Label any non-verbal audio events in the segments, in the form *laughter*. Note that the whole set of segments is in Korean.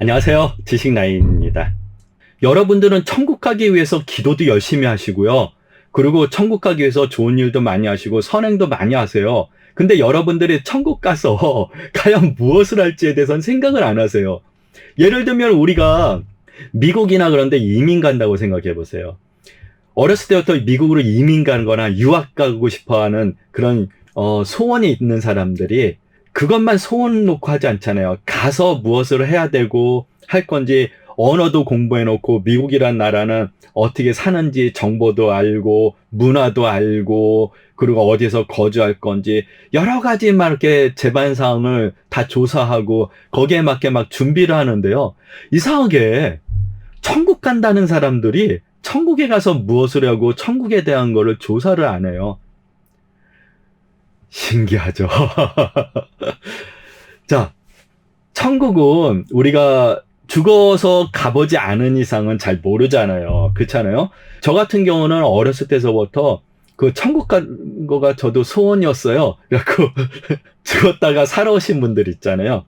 안녕하세요. 지식나인입니다. 여러분들은 천국 가기 위해서 기도도 열심히 하시고요. 그리고 천국 가기 위해서 좋은 일도 많이 하시고 선행도 많이 하세요. 근데 여러분들이 천국 가서 *laughs* 과연 무엇을 할지에 대해서는 생각을 안 하세요. 예를 들면 우리가 미국이나 그런데 이민 간다고 생각해 보세요. 어렸을 때부터 미국으로 이민 가는 거나 유학 가고 싶어 하는 그런 어, 소원이 있는 사람들이 그것만 소원 놓고 하지 않잖아요. 가서 무엇을 해야 되고 할 건지 언어도 공부해 놓고 미국이란 나라는 어떻게 사는지 정보도 알고 문화도 알고 그리고 어디서 거주할 건지 여러 가지 막 이렇게 재반 사항을 다 조사하고 거기에 맞게 막 준비를 하는데요. 이상하게 천국 간다는 사람들이 천국에 가서 무엇을 하고 천국에 대한 거를 조사를 안 해요. 신기하죠. *laughs* 자, 천국은 우리가 죽어서 가보지 않은 이상은 잘 모르잖아요. 그렇잖아요. 저 같은 경우는 어렸을 때서부터 그 천국 간 거가 저도 소원이었어요. 그래갖고 *laughs* 죽었다가 살아오신 분들 있잖아요.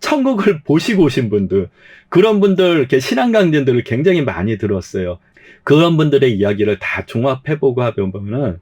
천국을 보시고 오신 분들, 그런 분들, 이렇게 신앙 강진들을 굉장히 많이 들었어요. 그런 분들의 이야기를 다 종합해보고 하면은,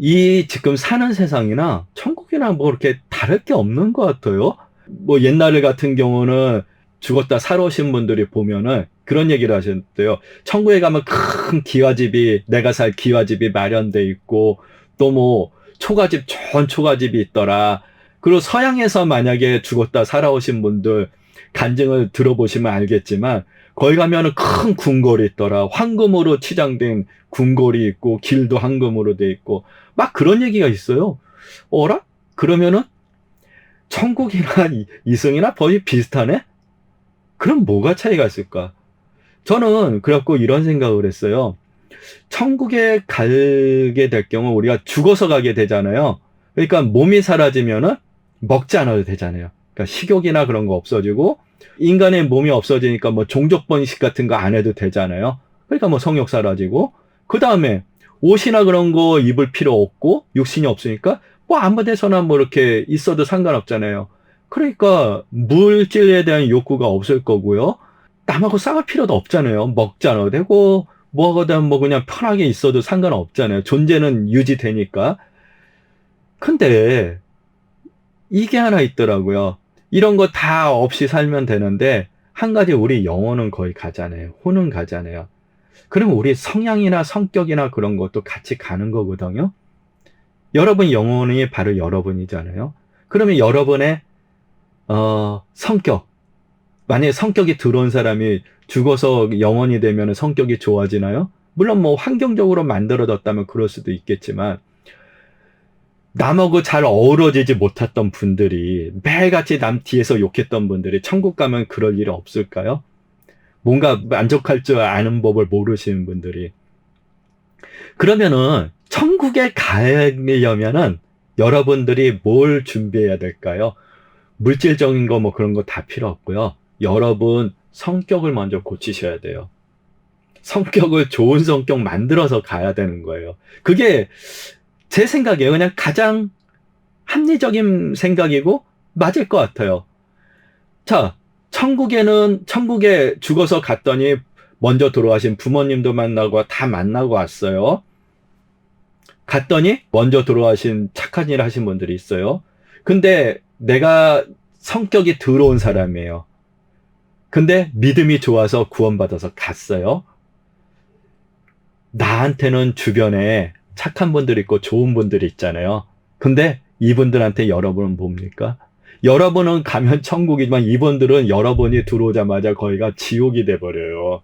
이 지금 사는 세상이나 천국이나 뭐 이렇게 다를 게 없는 것 같아요. 뭐 옛날 같은 경우는 죽었다 살아오신 분들이 보면은 그런 얘기를 하셨대요. 천국에 가면 큰 기와집이, 내가 살 기와집이 마련돼 있고, 또 뭐, 초가집, 좋은 초가집이 있더라. 그리고 서양에서 만약에 죽었다 살아오신 분들 간증을 들어보시면 알겠지만, 거기 가면은 큰 궁궐이 있더라. 황금으로 치장된 궁궐이 있고, 길도 황금으로 돼 있고, 막 그런 얘기가 있어요. 어라? 그러면은, 천국이나 이승이나 거의 비슷하네? 그럼 뭐가 차이가 있을까? 저는 그래갖고 이런 생각을 했어요. 천국에 가게 될 경우 우리가 죽어서 가게 되잖아요. 그러니까 몸이 사라지면은 먹지 않아도 되잖아요. 그러니까 식욕이나 그런 거 없어지고 인간의 몸이 없어지니까 뭐 종족 번식 같은 거 안 해도 되잖아요. 그러니까 뭐 성욕 사라지고 그 다음에 옷이나 그런 거 입을 필요 없고 육신이 없으니까 뭐 아무 데서나 뭐 이렇게 있어도 상관없잖아요. 그러니까 물질에 대한 욕구가 없을 거고요. 남하고 싸울 필요도 없잖아요. 먹지 않아도 되고 뭐하든 뭐 그냥 편하게 있어도 상관없잖아요. 존재는 유지되니까. 근데 이게 하나 있더라고요. 이런 거 다 없이 살면 되는데 한 가지 우리 영혼은 거의 가잖아요. 혼은 가잖아요. 그럼 우리 성향이나 성격이나 그런 것도 같이 가는 거거든요. 여러분 영혼이 바로 여러분이잖아요. 그러면 여러분의 어, 성격. 만약에 성격이 들어온 사람이 죽어서 영원이 되면 성격이 좋아지나요? 물론 뭐 환경적으로 만들어졌다면 그럴 수도 있겠지만, 남하고 잘 어우러지지 못했던 분들이 매일같이 남 뒤에서 욕했던 분들이 천국 가면 그럴 일 없을까요? 뭔가 만족할 줄 아는 법을 모르시는 분들이. 그러면은 천국에 가려면은 여러분들이 뭘 준비해야 될까요? 물질적인 거 뭐 그런 거 다 필요 없고요. 여러분 성격을 먼저 고치셔야 돼요. 성격을 좋은 성격 만들어서 가야 되는 거예요. 그게 제 생각이에요. 그냥 가장 합리적인 생각이고 맞을 것 같아요. 자, 천국에는 천국에 죽어서 갔더니 먼저 돌아가신 부모님도 만나고 다 만나고 왔어요. 갔더니 먼저 돌아가신 착한 일 하신 분들이 있어요. 근데 내가 성격이 더러운 사람이에요. 근데 믿음이 좋아서 구원받아서 갔어요. 나한테는 주변에 착한 분들 있고 좋은 분들이 있잖아요. 근데 이분들한테 여러분은 뭡니까? 여러분은 가면 천국이지만 이분들은 여러분이 들어오자마자 거기가 지옥이 돼버려요.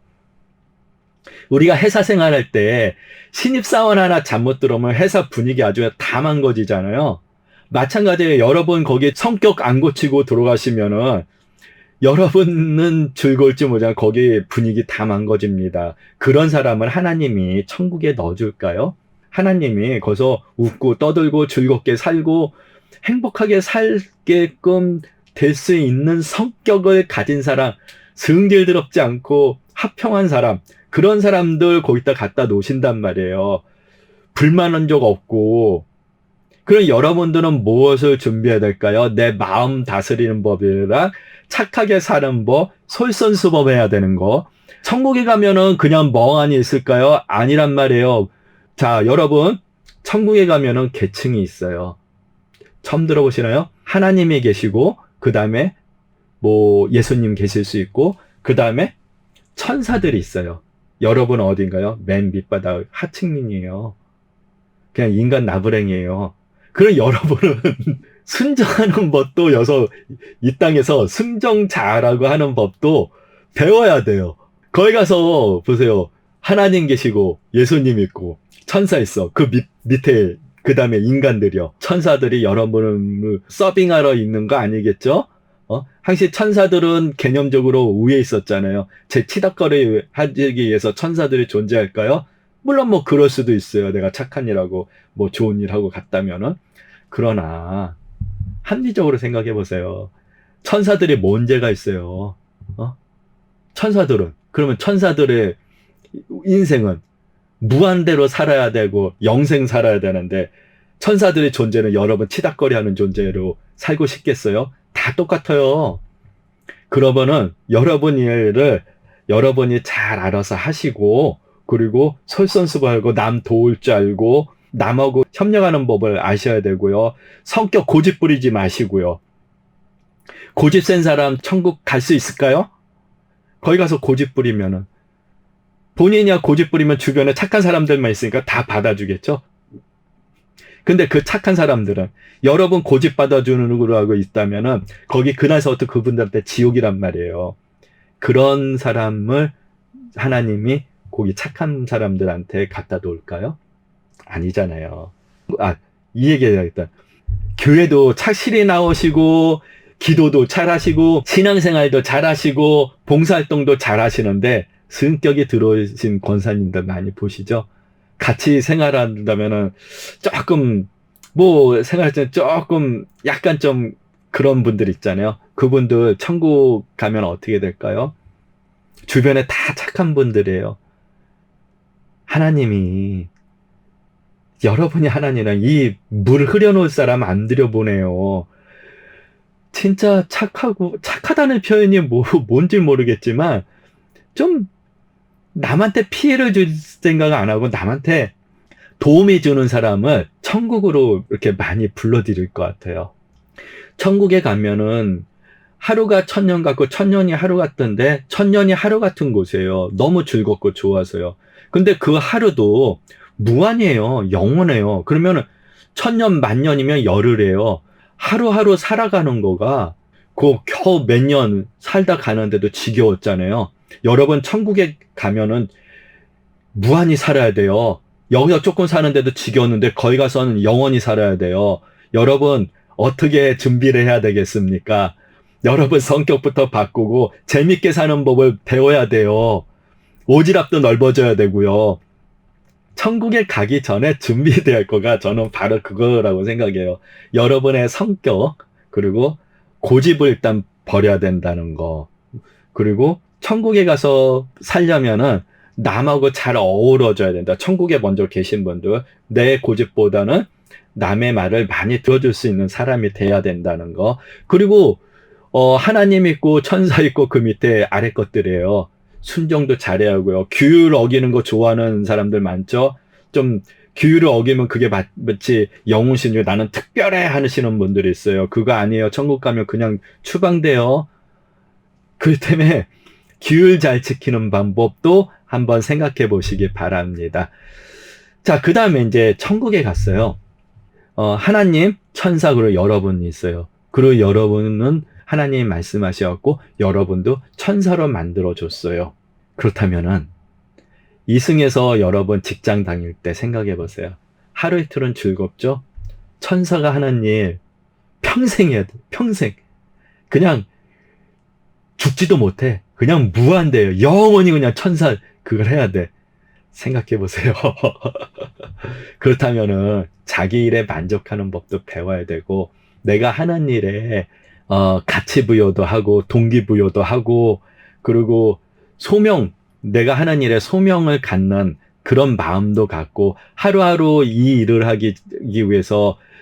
우리가 회사 생활할 때 신입사원 하나 잘못 들어오면 회사 분위기 아주 다 망가지잖아요. 마찬가지로 여러분 거기에 성격 안 고치고 들어가시면은 여러분은 즐거울지 모르지만 거기 분위기 다 망가집니다. 그런 사람을 하나님이 천국에 넣어줄까요? 하나님이 거기서 웃고 떠들고 즐겁게 살고 행복하게 살게끔 될 수 있는 성격을 가진 사람, 승질스럽지 않고 합평한 사람, 그런 사람들 거기다 갖다 놓으신단 말이에요. 불만한 적 없고, 그럼 여러분들은 무엇을 준비해야 될까요? 내 마음 다스리는 법이랑 착하게 사는 법, 솔선수범 해야 되는 거. 천국에 가면은 그냥 멍하니 있을까요? 아니란 말이에요. 자, 여러분, 천국에 가면은 계층이 있어요. 처음 들어보시나요? 하나님이 계시고, 그 다음에 뭐 예수님 계실 수 있고, 그 다음에 천사들이 있어요. 여러분 어딘가요? 맨 밑바닥 하층민이에요. 그냥 인간 나부랭이에요. 그럼 *laughs* 여러분은 순정하는 법도 여서 이 땅에서 순정 잘하고 하는 법도 배워야 돼요. 거기 가서 보세요. 하나님 계시고 예수님 있고 천사 있어. 그 밑, 밑에 그 다음에 인간들이요. 천사들이 여러분을 서빙하러 있는 거 아니겠죠? 어? 항시 천사들은 개념적으로 위에 있었잖아요. 제 치닥거리 하기 위해서 천사들이 존재할까요? 물론 뭐 그럴 수도 있어요. 내가 착한 일하고 뭐 좋은 일하고 갔다면은. 그러나 합리적으로 생각해 보세요. 천사들이 뭔 죄가 있어요. 어? 천사들은 그러면 천사들의 인생은 무한대로 살아야 되고 영생 살아야 되는데 천사들의 존재는 여러분 치닥거리 하는 존재로 살고 싶겠어요? 다 똑같아요. 그러면은 여러분 일을 여러분이 잘 알아서 하시고 그리고 솔선수범하고 남 도울 줄 알고 남하고 협력하는 법을 아셔야 되고요. 성격 고집 부리지 마시고요. 고집 센 사람 천국 갈 수 있을까요? 거기 가서 고집 부리면은 본인이 고집 부리면 주변에 착한 사람들만 있으니까 다 받아주겠죠? 근데 그 착한 사람들은 여러분 고집 받아주는 으로 하고 있다면은 거기 그날서부터 그분들한테 지옥이란 말이에요. 그런 사람을 하나님이 거기 착한 사람들한테 갖다 놓을까요? 아니잖아요. 아, 이 얘기 해야겠다. 교회도 착실히 나오시고, 기도도 잘 하시고, 신앙생활도 잘 하시고, 봉사활동도 잘 하시는데, 성격이 들어오신 권사님들 많이 보시죠? 같이 생활한다면은 조금 뭐 생활할 때 조금 약간 좀 그런 분들 있잖아요. 그분들 천국 가면 어떻게 될까요? 주변에 다 착한 분들이에요. 하나님이 여러분이 하나님이랑 이 물 흐려놓을 사람 안 들여보내요. 진짜 착하고 착하다는 표현이 뭐 *laughs* 뭔지 모르겠지만 좀 남한테 피해를 줄 생각 안 하고 남한테 도움이 주는 사람을 천국으로 이렇게 많이 불러들일 것 같아요. 천국에 가면은 하루가 천년 같고 천년이 하루 같던데 천년이 하루 같은 곳이에요. 너무 즐겁고 좋아서요. 근데 그 하루도 무한이에요. 영원해요. 그러면은 천년 만년이면 열흘이에요. 하루하루 살아가는 거가 그 겨우 몇 년 살다 가는데도 지겨웠잖아요. 여러분 천국에 가면은 무한히 살아야 돼요. 여기서 조금 사는데도 지겨웠는데 거기 가서는 영원히 살아야 돼요. 여러분 어떻게 준비를 해야 되겠습니까? 여러분 성격부터 바꾸고 재밌게 사는 법을 배워야 돼요. 오지랖도 넓어져야 되고요. 천국에 가기 전에 할 거가 저는 바로 그거라고 생각해요. 여러분의 성격 그리고 고집을 일단 버려야 된다는 거. 그리고 천국에 가서 살려면은 남하고 잘 어우러져야 된다. 천국에 먼저 계신 분들 내 고집보다는 남의 말을 많이 들어줄 수 있는 사람이 돼야 된다는 거. 그리고 어 하나님 있고 천사 있고 그 밑에 아래 것들이에요. 순종도 잘해야 하고요. 규율 어기는 거 좋아하는 사람들 많죠. 좀 규율을 어기면 그게 마치 영웅신 중 나는 특별해 하시는 분들이 있어요. 그거 아니에요. 천국 가면 그냥 추방돼요. 그 때문에 규율 잘 지키는 방법도 한번 생각해 보시기 바랍니다. 자, 그 다음에 이제 천국에 갔어요. 어, 하나님, 천사, 그리고 여러분이 있어요. 그리고 여러분은 하나님 말씀하셨고, 여러분도 천사로 만들어줬어요. 그렇다면은, 이승에서 여러분 직장 다닐 때 생각해 보세요. 하루 이틀은 즐겁죠? 천사가 하는 일 평생 해야 돼. 평생. 그냥 죽지도 못해. 그냥 무한대요. 영원히 그냥 천사 그걸 해야 돼. 생각해 보세요. *laughs* 그렇다면은 자기 일에 만족하는 법도 배워야 되고 내가 하는 일에 어, 가치 부여도 하고 동기 부여도 하고 그리고 소명 내가 하는 일에 소명을 갖는 그런 마음도 갖고 하루하루 이 일을 하기 위해서 아,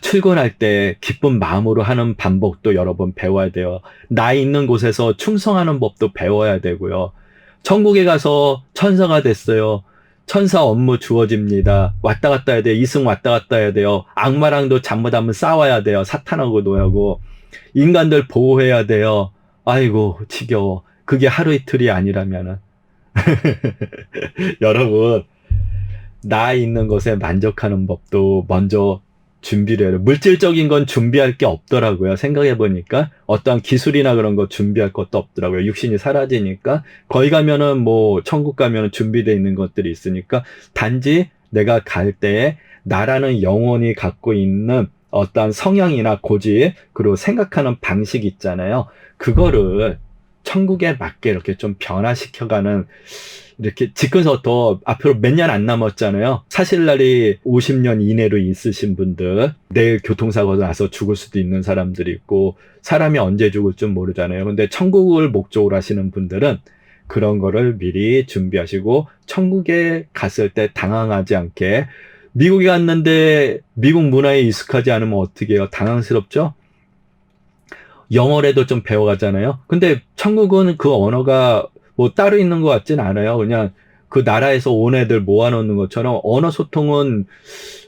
출근할 때 기쁜 마음으로 하는 반복도 여러 번 배워야 돼요. 나 있는 곳에서 충성하는 법도 배워야 되고요. 천국에 가서 천사가 됐어요. 천사 업무 주어집니다. 왔다 갔다 해야 돼요. 이승 왔다 갔다 해야 돼요. 악마랑도 잘못하면 싸워야 돼요. 사탄하고 노하고. 인간들 보호해야 돼요. 아이고, 지겨워. 그게 하루 이틀이 아니라면은. *laughs* 여러분, 나 있는 것에 만족하는 법도 먼저 준비를 해요. 물질적인 건 준비할 게 없더라고요. 생각해 보니까. 어떠한 기술이나 그런 거 준비할 것도 없더라고요. 육신이 사라지니까. 거기 가면은 뭐, 천국 가면은 준비되어 있는 것들이 있으니까. 단지 내가 갈 때에 나라는 영혼이 갖고 있는 어떠한 성향이나 고집, 그리고 생각하는 방식 있잖아요. 그거를 천국에 맞게 이렇게 좀 변화시켜가는 이렇게 지금서부터 앞으로 몇 년 안 남았잖아요. 사실 날이 50년 이내로 있으신 분들, 내일 교통사고 나서 죽을 수도 있는 사람들이 있고, 사람이 언제 죽을 줄 모르잖아요. 근데 천국을 목적으로 하시는 분들은 그런 거를 미리 준비하시고, 천국에 갔을 때 당황하지 않게, 미국에 갔는데 미국 문화에 익숙하지 않으면 어떻게 해요? 당황스럽죠? 영어라도 좀 배워가잖아요. 근데 천국은 그 언어가 뭐 따로 있는 것 같진 않아요. 그냥 그 나라에서 온 애들 모아놓는 것처럼 언어 소통은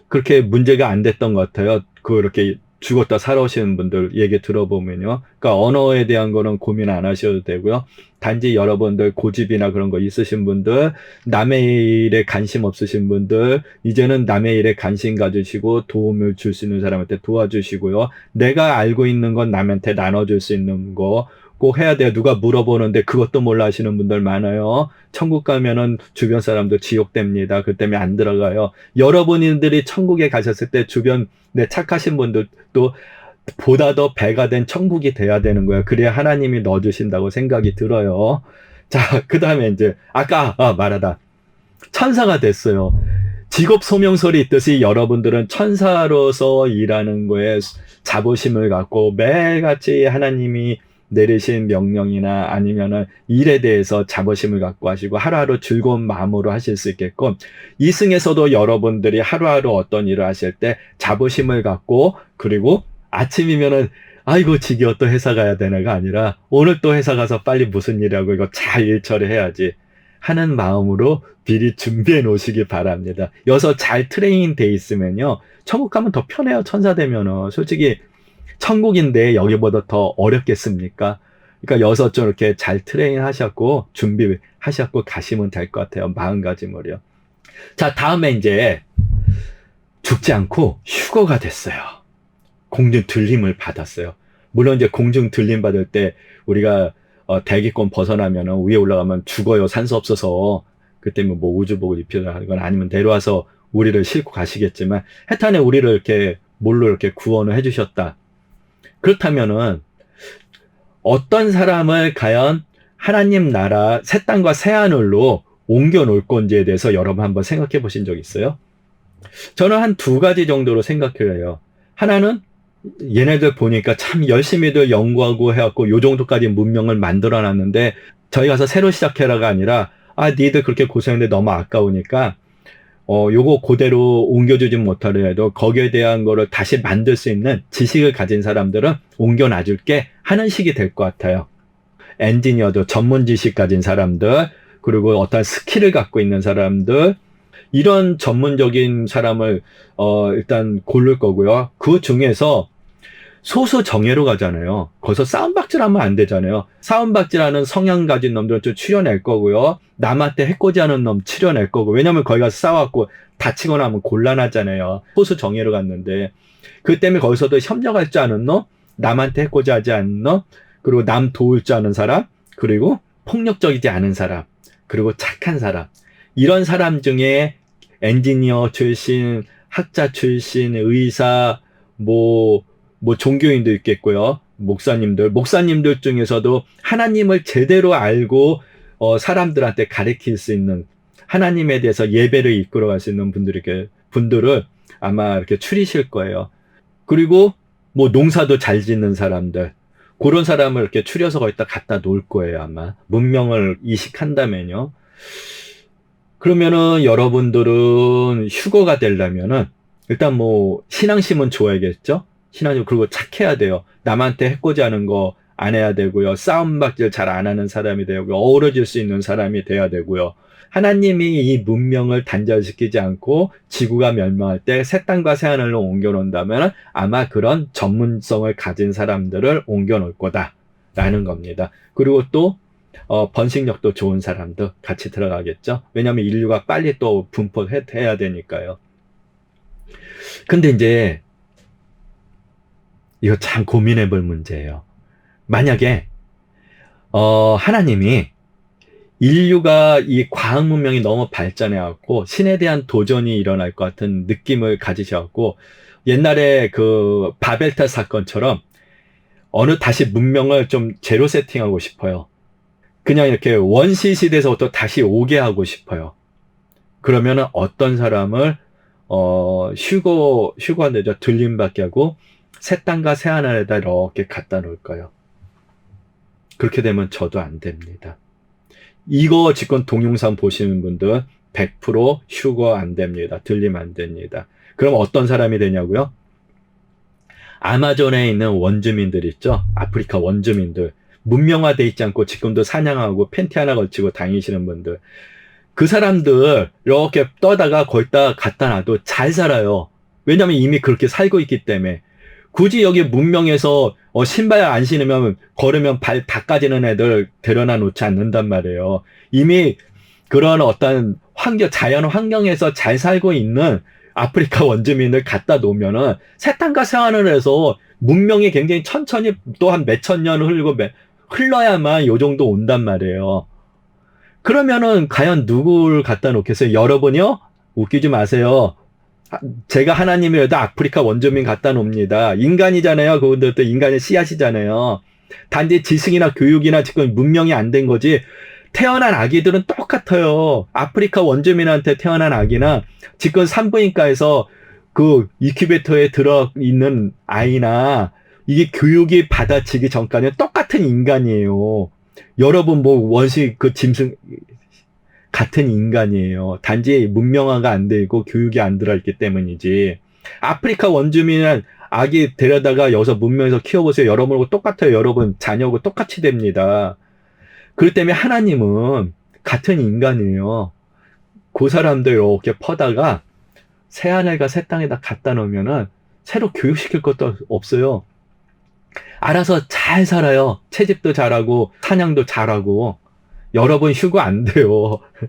그렇게 문제가 안 됐던 것 같아요. 그렇게 죽었다 살아오시는 분들 얘기 들어보면요. 그러니까 언어에 대한 거는 고민 안 하셔도 되고요. 단지 여러분들 고집이나 그런 거 있으신 분들, 남의 일에 관심 없으신 분들, 이제는 남의 일에 관심 가지시고 도움을 줄 수 있는 사람한테 도와주시고요. 내가 알고 있는 건 남한테 나눠줄 수 있는 거, 꼭 해야 돼요. 누가 물어보는데 그것도 몰라 하시는 분들 많아요. 천국 가면은 주변 사람들 지옥됩니다. 그 때문에 안 들어가요. 여러분들이 천국에 가셨을 때 주변 내 착하신 분들도 보다 더 배가 된 천국이 돼야 되는 거예요. 그래야 하나님이 넣어주신다고 생각이 들어요. 자, 그 다음에 이제, 아까, 아, 말하다. 천사가 됐어요. 직업 소명설이 있듯이 여러분들은 천사로서 일하는 거에 자부심을 갖고 매일같이 하나님이 내리신 명령이나 아니면은 일에 대해서 자부심을 갖고 하시고 하루하루 즐거운 마음으로 하실 수 있게끔 이승에서도 여러분들이 하루하루 어떤 일을 하실 때 자부심을 갖고 그리고 아침이면은 아이고 지겨워 또 회사 가야 되나가 아니라 오늘 또 회사 가서 빨리 무슨 일하고 이거 잘 일 처리해야지 하는 마음으로 미리 준비해 놓으시기 바랍니다. 여기서 잘 트레이닝 돼 있으면요. 천국 가면 더 편해요. 천사 되면은. 솔직히 천국인데 여기보다 더 어렵겠습니까? 그러니까 여기서 좀 이렇게 잘 트레이닝 하셨고 준비하셨고 가시면 될 것 같아요. 마음가짐으로요. 자, 다음에 이제 죽지 않고 휴거가 됐어요. 공중 들림을 받았어요. 물론 이제 공중 들림 받을 때 우리가 어, 대기권 벗어나면 위에 올라가면 죽어요. 산소 없어서. 그때 뭐 우주복을 입혀가건 아니면 내려와서 우리를 싣고 가시겠지만 해탄에 우리를 이렇게 뭘로 이렇게 구원을 해주셨다. 그렇다면은 어떤 사람을 과연 하나님 나라 새 땅과 새 하늘로 옮겨 놓을 건지에 대해서 여러분 한번 생각해 보신 적 있어요? 저는 한 두 가지 정도로 생각해요. 하나는 얘네들 보니까 참 열심히들 연구하고 해갖고 요 정도까지 문명을 만들어 놨는데 저희 가서 새로 시작해라가 아니라 아 니들 그렇게 고생했는데 너무 아까우니까 어, 요거 그대로 옮겨주지 못하더라도 거기에 대한 거를 다시 만들 수 있는 지식을 가진 사람들은 옮겨놔줄게 하는 식이 될 것 같아요. 엔지니어도 전문 지식 가진 사람들, 그리고 어떤 스킬을 갖고 있는 사람들, 이런 전문적인 사람을, 어, 일단 고를 거고요. 그 중에서 소수 정예로 가잖아요. 거기서 싸움박질하면 안 되잖아요. 싸움박질하는 성향 가진 놈들은 좀 추려낼 거고요. 남한테 해코지하는 놈 추려낼 거고. 왜냐면 거기 가서 싸워갖고 다치거나 하면 곤란하잖아요. 소수 정예로 갔는데. 그 때문에 거기서도 협력할 줄 아는 놈, 남한테 해코지하지 않는 놈, 그리고 남 도울 줄 아는 사람, 그리고 폭력적이지 않은 사람, 그리고 착한 사람. 이런 사람 중에 엔지니어 출신, 학자 출신, 의사, 뭐, 뭐 종교인도 있겠고요. 목사님들, 목사님들 중에서도 하나님을 제대로 알고 어, 사람들한테 가르칠 수 있는 하나님에 대해서 예배를 이끌어갈 수 있는 분들에게 분들을 아마 이렇게 추리실 거예요. 그리고 뭐 농사도 잘 짓는 사람들 그런 사람을 이렇게 추려서 거기다 갖다 놓을 거예요 아마 문명을 이식한다면요. 그러면은 여러분들은 휴거가 되려면은 일단 뭐 신앙심은 좋아야겠죠. 신앙심 그리고 착해야 돼요. 남한테 해코지하는 거 안 해야 되고요. 싸움박질 잘 안 하는 사람이 되고 어우러질 수 있는 사람이 돼야 되고요. 하나님이 이 문명을 단절시키지 않고 지구가 멸망할 때 새 땅과 새 하늘로 옮겨놓는다면 아마 그런 전문성을 가진 사람들을 옮겨놓을 거다라는 겁니다. 그리고 또 어, 번식력도 좋은 사람도 같이 들어가겠죠. 왜냐하면 인류가 빨리 또 분포해야 되니까요. 근데 이제 이거 참 고민해 볼 문제예요. 만약에 어, 하나님이 인류가 이 과학 문명이 너무 발전해 갖고 신에 대한 도전이 일어날 것 같은 느낌을 가지셔갖고 옛날에 그 바벨탑 사건처럼 어느 다시 문명을 좀 제로 세팅하고 싶어요. 그냥 이렇게 원시 시대에서부터 다시 오게 하고 싶어요. 그러면은 어떤 사람을 어 휴고 휴고한 데죠 들림받게 하고 새 땅과 새 하늘에다 이렇게 갖다 놓을까요? 그렇게 되면 저도 안 됩니다. 이거 지금 동영상 보시는 분들 100% 휴거 안 됩니다. 들림 안 됩니다. 그럼 어떤 사람이 되냐고요? 아마존에 있는 원주민들 있죠? 아프리카 원주민들. 문명화돼 있지 않고 지금도 사냥하고 팬티 하나 걸치고 다니시는 분들. 그 사람들 이렇게 떠다가 거기다 갖다 놔도 잘 살아요. 왜냐면 이미 그렇게 살고 있기 때문에. 굳이 여기 문명에서 어, 신발 안 신으면 걸으면 발 닦아지는 애들 데려다 놓지 않는단 말이에요. 이미 그런 어떤 환경, 자연 환경에서 잘 살고 있는 아프리카 원주민을 갖다 놓으면은 새 땅과 새 하늘에서 문명이 굉장히 천천히 또 한 몇천 년 흘리고 흘러야만 요 정도 온단 말이에요. 그러면은 과연 누구를 갖다 놓겠어요? 여러분이요? 웃기지 마세요. 제가 하나님이라도 아프리카 원주민 갖다 놉니다. 인간이잖아요. 그분들도 인간의 씨앗이잖아요. 단지 지식이나 교육이나 지금 문명이 안 된 거지. 태어난 아기들은 똑같아요. 아프리카 원주민한테 태어난 아기나 지금 산부인과에서 그 이큐베이터에 들어 있는 아이나 이게 교육이 받아치기 전까지는 똑같은 인간이에요. 여러분 뭐 원시 그 짐승 같은 인간이에요. 단지 문명화가 안 되고 교육이 안 들어있기 때문이지. 아프리카 원주민은 아기 데려다가 여기서 문명에서 키워보세요. 여러분하고 똑같아요. 여러분 자녀하고 똑같이 됩니다. 그렇기 때문에 하나님은 같은 인간이에요. 그 사람들 이렇게 퍼다가 새 하늘과 새 땅에다 갖다 놓으면은 새로 교육시킬 것도 없어요. 알아서 잘 살아요. 채집도 잘하고 사냥도 잘하고 여러분 휴가 안 돼요. *laughs*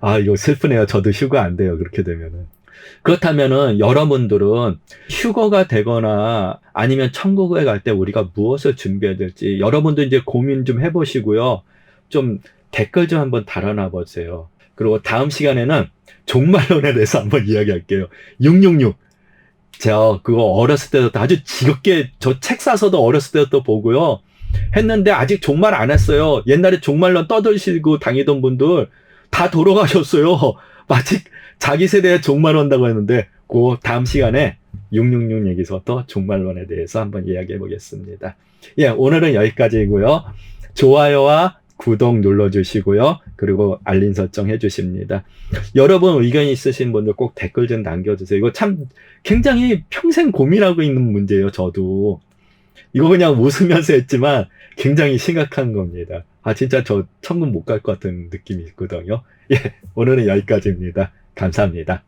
아, 이거 슬프네요. 저도 휴가 안 돼요. 그렇게 되면은. 그렇다면은 여러분들은 휴거가 되거나 아니면 천국에 갈 때 우리가 무엇을 준비해야 될지 여러분도 이제 고민 좀 해보시고요. 좀 댓글 좀 한번 달아놔 보세요. 그리고 다음 시간에는 종말론에 대해서 한번 *laughs* 이야기할게요. 666. 제가 그거 어렸을 때부터 아주 지겹게 저 책 사서도 어렸을 때부터 보고요. 했는데 아직 종말 안 했어요. 옛날에 종말론 떠들시고 다니던 분들 다 돌아가셨어요. *laughs* 마치 자기 세대에 종말 온다고 했는데 그 다음 시간에 666 얘기서부터 종말론에 대해서 한번 이야기해 보겠습니다. 예, 오늘은 여기까지이고요. 좋아요와 구독 눌러주시고요. 그리고 알림 설정 해주십니다. 여러분 의견 있으신 분들 꼭 댓글 좀 남겨주세요. 이거 참 굉장히 평생 고민하고 있는 문제예요. 저도. 이거 그냥 웃으면서 했지만 굉장히 심각한 겁니다. 아, 진짜 저 천국 못갈 것 같은 느낌이 있거든요. 예, 오늘은 여기까지입니다. 감사합니다.